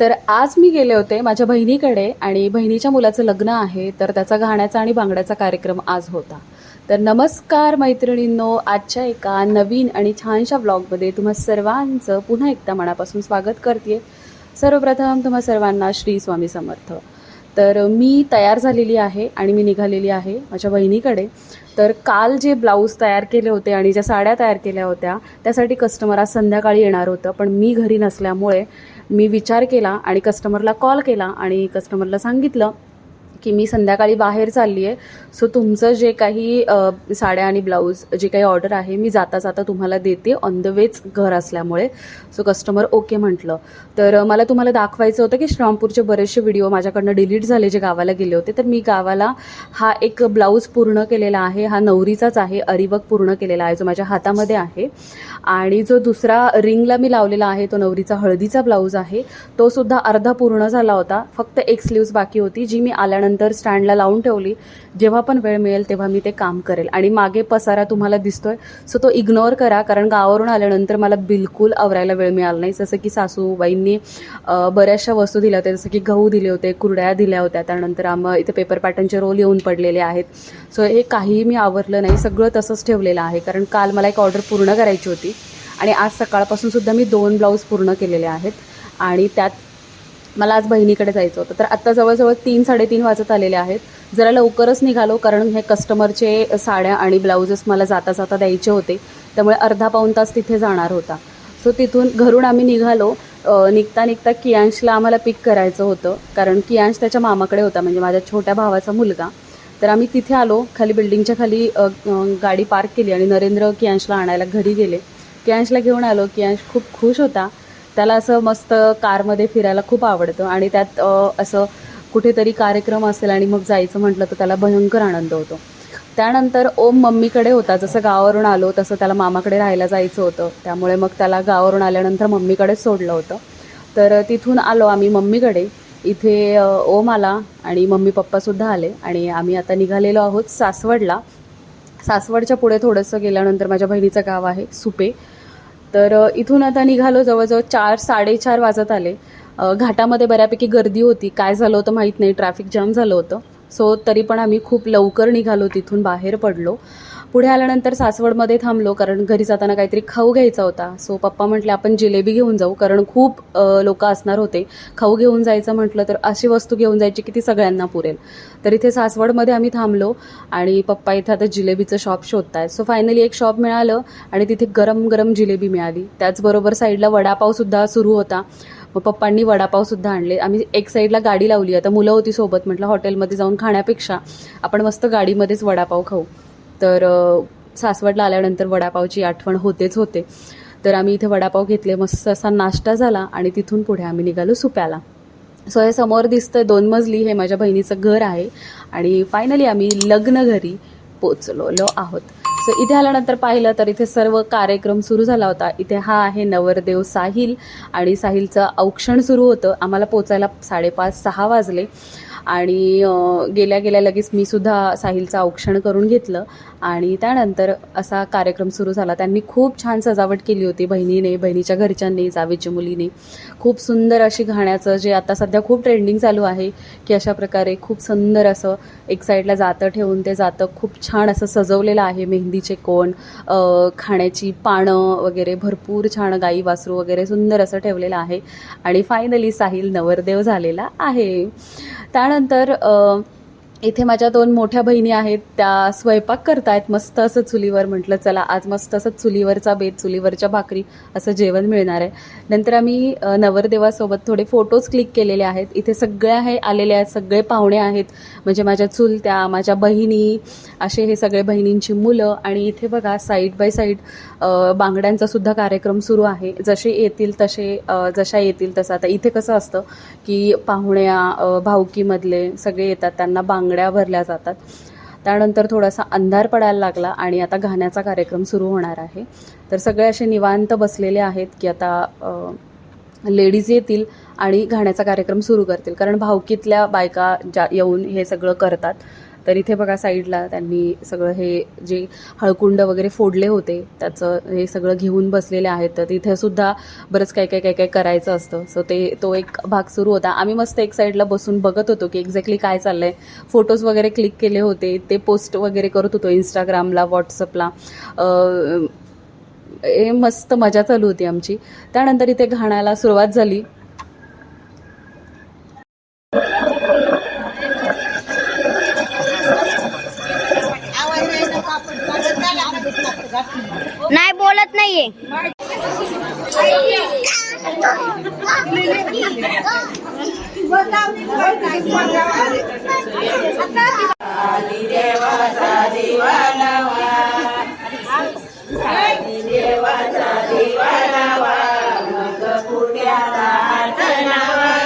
तर आज मी गेले होते माझ्या बहिणीकडे आणि बहिणीच्या मुलाचं लग्न आहे तर त्याचा गाण्याचा आणि बांगड्याचा कार्यक्रम आज होता. तर नमस्कार मैत्रिणींनो आजच्या एका नवीन आणि छानशा ब्लॉगमध्ये तुम्हा सर्वांचं पुन्हा एकदा मनापासून स्वागत करते. सर्वप्रथम तुम्हा सर्वांना श्री स्वामी समर्थ. तर मी तयार झालेली आहे आणि मी निघालेली आहे माझ्या बहिणीकडे. तर काल जे ब्लाऊज तयार केले होते आणि ज्या साड्या तयार केल्या होत्या त्यासाठी कस्टमर आज संध्याकाळी येणार होतं पण मी घरी नसल्यामुळे मी विचार केला आणि कस्टमरला कॉल केला आणि कस्टमरला सांगितलं की मी संध्याकाळी बाहेर चालली आहे. सो तुमचं जे काही साड्या आणि ब्लाऊज जे काही ऑर्डर आहे मी जाता जाता तुम्हाला देते ऑन द वेच घर असल्यामुळे. सो कस्टमर ओके म्हटलं. तर मला तुम्हाला दाखवायचं होतं की श्रीरामपूरचे बरेचसे व्हिडिओ माझ्याकडनं डिलीट झाले जे गावाला गेले होते. तर मी गावाला हा एक ब्लाऊज पूर्ण केलेला आहे. हा नवरीचाच आहे अरिवक पूर्ण केलेला आहे जो माझ्या हातामध्ये आहे. आणि जो दुसरा रिंगला मी लावलेला आहे तो नवरीचा हळदीचा ब्लाऊज आहे. तो सुद्धा अर्धा पूर्ण झाला होता. फक्त एक स्लीव्ज बाकी होती जी मी आल्यानंतर स्टँडला लावून ठेवली. जेव्हा पण वेळ मिळेल तेव्हा मी ते काम करेल. आणि मागे पसारा तुम्हाला दिसतोय सो तो इग्नोर करा. कारण गावावरून आल्यानंतर मला बिलकुल आवरायला वेळ मिळाला नाही. जसं की सासूबाईंनी बऱ्याचशा वस्तू दिल्या होत्या. जसं की गहू दिले होते कुरड्या दिल्या होत्या. त्यानंतर आम इथे पेपर पॅटर्नचे रोल येऊन पडलेले आहेत. सो हे काहीही मी आवरलं नाही. सगळं तसंच ठेवलेलं आहे. कारण काल मला एक ऑर्डर पूर्ण करायची होती. आणि आज सकाळपासून सुद्धा मी दोन ब्लाऊज पूर्ण केलेले आहेत. आणि त्यात मला आज बहिणीकडे जायचं होतं. तर आत्ता जवळजवळ तीन साडेतीन वाजत आलेले आहेत. जरा लवकरच निघालो कारण हे कस्टमरचे साड्या आणि ब्लाऊजेस मला जाता जाता द्यायचे होते. त्यामुळे अर्धा पाऊण तास तिथे जाणार होता. सो तिथून घरून आम्ही निघालो. निघता निघता कियांशला आम्हाला पिक करायचं होतं. कारण कियांश त्याच्या मामाकडे होता म्हणजे माझ्या छोट्या भावाचा मुलगा. तर आम्ही तिथे आलो. खाली बिल्डिंगच्या खाली गाडी पार्क केली आणि नरेंद्र कियांशला आणायला घरी गेले. कियांशला घेऊन आलो. कियांश खूप खुश होता. त्याला असं मस्त कारमध्ये फिरायला खूप आवडतं. आणि त्यात असं कुठेतरी कार्यक्रम असेल आणि मग जायचं म्हटलं तर त्याला भयंकर आनंद होतो. त्यानंतर ओम मम्मीकडे होता. जसं गावावरून आलो तसं त्याला मामाकडे राहायला जायचं होतं. त्यामुळे मग त्याला गावावरून आल्यानंतर मम्मीकडेच सोडलं होतं. तर तिथून आलो आम्ही मम्मीकडे. इथे ओम आला आणि मम्मी पप्पासुद्धा आले. आणि आम्ही आता निघालेलो आहोत सासवडला. सासवडच्या पुढे थोडंसं गेल्यानंतर माझ्या बहिणीचं गाव आहे सुपे. तर इथून आता निघालो जवळजवळ चार साडेचार वाजत आले. घाटामध्ये बऱ्यापैकी गर्दी होती. काय झालं होतं माहीत नाही. ट्रॅफिक जाम झालं होतं. सो तरी पण आम्ही खूप लवकर निघालो तिथून बाहेर पडलो. पुढे आल्यानंतर सासवडमध्ये थांबलो कारण घरी जाताना काहीतरी खाऊ घ्यायचा होता. सो पप्पा म्हटले आपण जिलेबी घेऊन जाऊ. कारण खूप लोक असणार होते. खाऊ घेऊन जायचं म्हटलं तर अशी वस्तू घेऊन जायची की ती सगळ्यांना पुरेल. तर इथे सासवडमध्ये आम्ही थांबलो आणि पप्पा इथे आता जिलेबीचं शॉप शोधतायत. सो फायनली एक शॉप मिळालं आणि तिथे गरम गरम जिलेबी मिळाली. त्याचबरोबर साईडला वडापावसुद्धा सुरू होता. मग पप्पांनी वडापावसुद्धा आणले. आम्ही एक साईडला गाडी लावली. आता मुलं होती सोबत म्हटलं हॉटेलमध्ये जाऊन खाण्यापेक्षा आपण मस्त गाडीमध्येच वडापाव खाऊ. तर सासवडला आल्यानंतर वडापावची आठवण होतेच होते. तर आम्ही इथे वडापाव घेतले मस्त असा नाश्ता झाला आणि तिथून पुढे आम्ही निघालो सुप्याला. सो हे समोर दिसतंय दोन मजली हे माझ्या बहिणीचं घर आहे आणि फायनली आम्ही लग्न घरी पोचलेलो आहोत. सो इथे आल्यानंतर पाहिलं तर इथे सर्व कार्यक्रम सुरू झाला होता. इथे हा आहे नवरदेव साहिल आणि साहिलचं औक्षण सुरू होतं. आम्हाला पोचायला साडेपाच सहा वाजले. आणि गेल्या गेल्या लगेच मी सुद्धा साहिलचं औक्षण करून घेतलं आणि त्यानंतर असा कार्यक्रम सुरू झाला. त्यांनी खूप छान सजावट केली होती बहिणीने बहिणीच्या घरच्यांनी जावेच्या मुलीने. खूप सुंदर अशी घाण्याचं जे आता सध्या खूप ट्रेंडिंग चालू आहे की अशा प्रकारे खूप सुंदर असं एक साईडला जातं ठेवून ते जातं. खूप छान असं सजवलेलं आहे मेहंदीचे कोण खाण्याची पानं वगैरे भरपूर छान गाई वासरू वगैरे सुंदर असं ठेवलेलं आहे आणि फायनली साहिल नवरदेव झालेला आहे. त्यानंतर त्यानंतर इथे माझ्या दोन मोठ्या बहिणी आहेत त्या स्वयंपाक करतायत मस्त असं चुलीवर. म्हटलं चला आज मस्त असं चुलीवरचा बेत चुलीवरच्या भाकरी असं जेवण मिळणार आहे. नंतर आम्ही नवरदेवासोबत थोडे फोटोज क्लिक केलेले आहेत. इथे सगळे आहे आलेले आहेत सगळे पाहुणे आहेत. म्हणजे माझ्या चुलत्या माझ्या बहिणी असे हे सगळे बहिणींची मुलं. आणि इथे बघा साईड बाय साईड बांगड्यांचा सुद्धा कार्यक्रम सुरू आहे. जसे येतील तसे जशा येतील तसं. आता इथे कसं असतं की पाहुण्या भावकीमधले भाऊकीमधले सगळे येतात त्यांना बांग बांगड्या भरल्या जातात. त्यानंतर थोडासा अंधार पडायला लागला आणि आता गाण्याचा कार्यक्रम सुरू होणार आहे. तर सगळे असे निवांत बसलेले आहेत की आता लेडीज येतील आणि गाण्याचा कार्यक्रम सुरू करतील. कारण भावकीतल्या बायका ज्या येऊन हे सगळं करतात. तर इथे बघा साईडला त्यांनी सगळं हे जे हळकुंड वगैरे फोडले होते त्याचं हे सगळं घेऊन बसलेले आहेत. तर तिथे सुद्धा बरंच काय काय काय काय करायचं असतं. सो ते तो एक भाग सुरू होता. आम्ही मस्त एक साईडला बसून बघत होतो की एक्झॅक्टली काय चाललं आहे फोटोज वगैरे क्लिक केले होते. ते पोस्ट वगैरे करत होतो इंस्टाग्रामला व्हॉट्सअपला हे मस्त मजा चालू होती आमची. त्यानंतर इथे घाणाला सुरुवात झाली.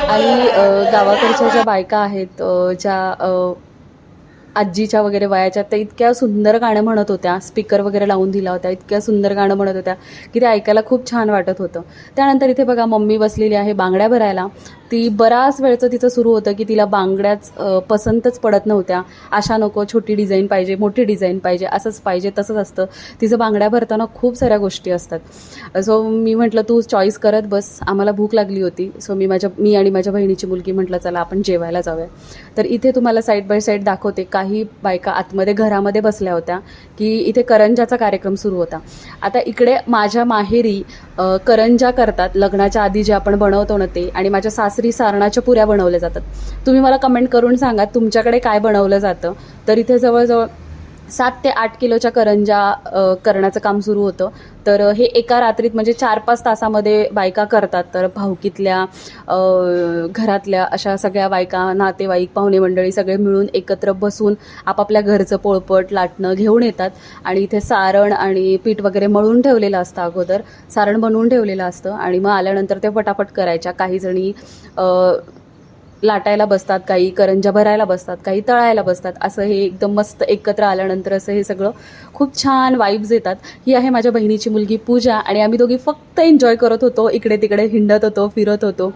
आणि गावाकडच्या ज्या बायका आहेत ज्या आजीच्या वगैरे वयाच्या त्या इतक्या सुंदर गाणं म्हणत होत्या. स्पीकर वगैरे लावून दिला होता. इतक्या सुंदर गाणं म्हणत होत्या की ते ऐकायला खूप छान वाटत होतं. त्यानंतर इथे बघा मम्मी बसलेली आहे बांगड्या भरायला. ती बराच वेळचं तिचं सुरू होतं की तिला बांगड्याच पसंतच पडत नव्हत्या. अशा नको छोटी डिझाईन पाहिजे मोठी डिझाईन पाहिजे असंच पाहिजे तसंच असतं. तिचं बांगड्या भरताना खूप साऱ्या गोष्टी असतात. सो मी म्हटलं तू चॉईस करत बस आम्हाला भूक लागली होती. सो मी माझ्या मी आणि माझ्या बहिणीची मुलगी म्हटलं चला आपण जेवायला जाऊया. तर इथे तुम्हाला साईड बाय साईड दाखवते काही बायका आतमध्ये घरामध्ये बसल्या होत्या की इथे करंजाचा कार्यक्रम सुरू होता. आता इकडे माझ्या माहेरी करंजा करतात. लग्नाच्या आधी जे आपण बनवतो ना ते आणि माझ्या सासरी सारणाच्या पुऱ्या बनवल्या जातात. तुम्ही मला कमेंट करून सांगा तुमच्याकडे काय बनवलं जातं. तर इथे जवळजवळ सात ते आठ किलोच्या करंजा करण्याचं काम सुरू होतं. तर हे एका रात्रीत म्हणजे चार पाच तासामध्ये बायका करतात. तर भाऊकीतल्या घरातल्या अशा सगळ्या बायका नातेवाईक पाहुणे मंडळी सगळे मिळून एकत्र बसून आपापल्या घरचं पोळपट लाटणं घेऊन येतात. आणि इथे सारण आणि पीठ वगैरे मळून ठेवलेलं असतं अगोदर. सारण बनवून ठेवलेलं असतं. आणि मग आल्यानंतर ते पटापट करायच्या. काही जणी लाटायला बसतात काही करंजा भरायला बसतात काही तळायला बसतात. असं हे एकदम मस्त एकत्र आल्यानंतर असं हे सगळं खूप छान वाईब्स येतात. ही आहे माझ्या बहिणीची मुलगी पूजा आणि आम्ही दोघी फक्त एन्जॉय करत होतो. इकडे तिकडे हिंडत होतो फिरत होतो.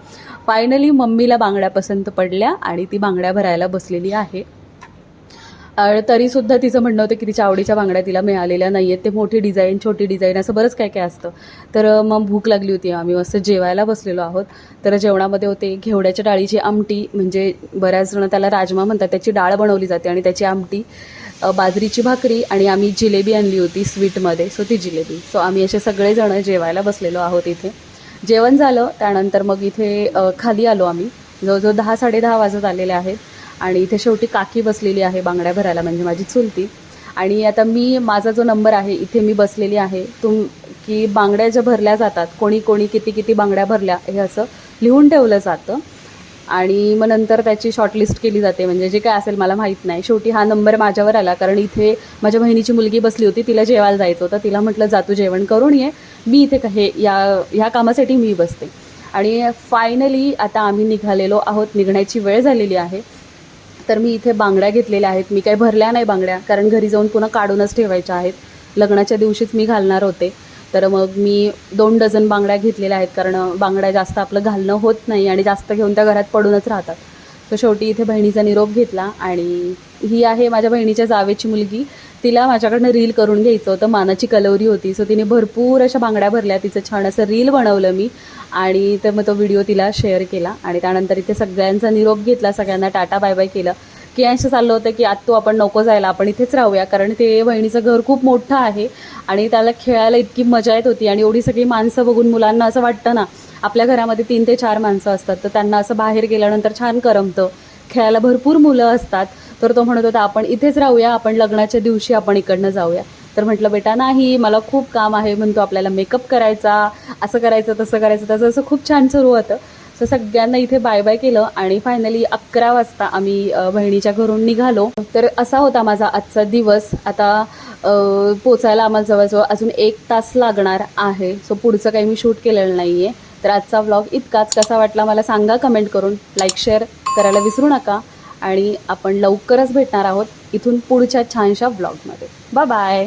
फायनली मम्मीला बांगड्या पसंत पडल्या आणि ती बांगड्या भरायला बसलेली आहे. तरीसुद्धा तिचं म्हणणं होतं की तिच्या आवडीच्या बांगड्या तिला मिळालेल्या नाही आहेत ते मोठी डिझाईन छोटी डिझाईन असं बरंच काय काय असतं. तर मग भूक लागली होती आम्ही. मस्त जेवायला बसलेलो आहोत. तर जेवणामध्ये होते घेवड्याच्या डाळीची आमटी म्हणजे बऱ्याच जण त्याला राजमा म्हणतात. त्याची डाळ बनवली जाते आणि त्याची आमटी बाजरीची भाकरी आणि आम्ही जिलेबी आणली होती स्वीटमध्ये सो ती जिलेबी. सो आम्ही असे सगळेजण जेवायला बसलेलो आहोत इथे. जेवण झालं त्यानंतर मग इथे खाली आलो आम्ही. जवळजवळ दहा साडेदहा वाजत आलेले आहेत. आणि इथे शेवटी काकी बसलेली आहे बांगड्या भरायला म्हणजे माझी चुलती. आणि आता मी माझा जो नंबर आहे इथे मी बसलेली आहे. तुम की बांगड्या ज्या भरल्या जातात कोणी कोणी किती किती बांगड्या भरल्या हे असं लिहून ठेवलं जातं. आणि मग नंतर त्याची शॉर्टलिस्ट केली जाते म्हणजे जे काय असेल मला माहीत नाही. शेवटी हा नंबर माझ्यावर आला कारण इथे माझ्या बहिणीची मुलगी बसली होती तिला जेवायला जायचं होतं. तिला म्हटलं जा तू जेवण करून ये. मी इथे हे या ह्या कामासाठी मी बसते. आणि फायनली आता आम्ही निघालेलो आहोत निघण्याची वेळ झालेली आहे. तर मी इथे बांगड्या घेतलेल्या आहेत. मी काही भरल्या नाही बांगड्या कारण घरी जाऊन पुन्हा काढूनच ठेवायच्या आहेत. लग्नाच्या दिवशीच मी घालणार होते. तर मग मी दोन डझन बांगड्या घेतलेल्या आहेत कारण बांगड्या जास्त आपलं घालणं होत नाही आणि जास्त घेऊन त्या घरात पडूनच राहतात. तर शेवटी इथे बहिणीचा निरोप घेतला आणि ही आहे माझ्या बहिणीच्या जावेची मुलगी. तिला माझ्याकडनं रील करून घ्यायचं होतं. मानाची कलवरी होती. सो तिने भरपूर अशा बांगड्या भरल्या. तिचं छान असं रील बनवलं मी. आणि तर मग तो व्हिडिओ तिला शेअर केला. आणि त्यानंतर इथे सगळ्यांचा निरोप घेतला. सगळ्यांना टाटा बाय बाय केलं. की असं चाललं होतं की आत तू आपण नको जायला. आपण इथेच राहूया. कारण ते बहिणीचं घर खूप मोठं आहे. आणि त्याला खेळायला इतकी मजा येत होती. आणि एवढी सगळी माणसं बघून मुलांना असं वाटतं ना आपल्या घरामध्ये तीन ते चार माणसं असतात. तर त्यांना असं बाहेर गेल्यानंतर छान करमतं. खेळायला भरपूर मुलं असतात. तर तो म्हणत होता आपण इथेच राहूया आपण लग्नाच्या दिवशी आपण इकडनं जाऊया. तर म्हटलं बेटा नाही मला खूप काम आहे म्हणतो आपल्याला मेकअप करायचा असं करायचं तसं करायचं. तसं असं खूप छान सुरू होतं. सो सगळ्यांना इथे बाय बाय केलं आणि फायनली अकरा वाजता आम्ही बहिणीच्या घरून निघालो. तर असा होता माझा आजचा दिवस. आता पोचायला आम्हाला जवळजवळ अजून एक तास लागणार आहे. सो पुढचं काही मी शूट केलेलं नाही आहे तर आजचा व्लॉग इतकाच. कसा वाटला मला सांगा कमेंट करून. लाईक शेअर करायला विसरू नका. आणि आपण लवकरच भेटणार आहोत इथून पुढच्या छानशा ब्लॉगमध्ये बाय बाय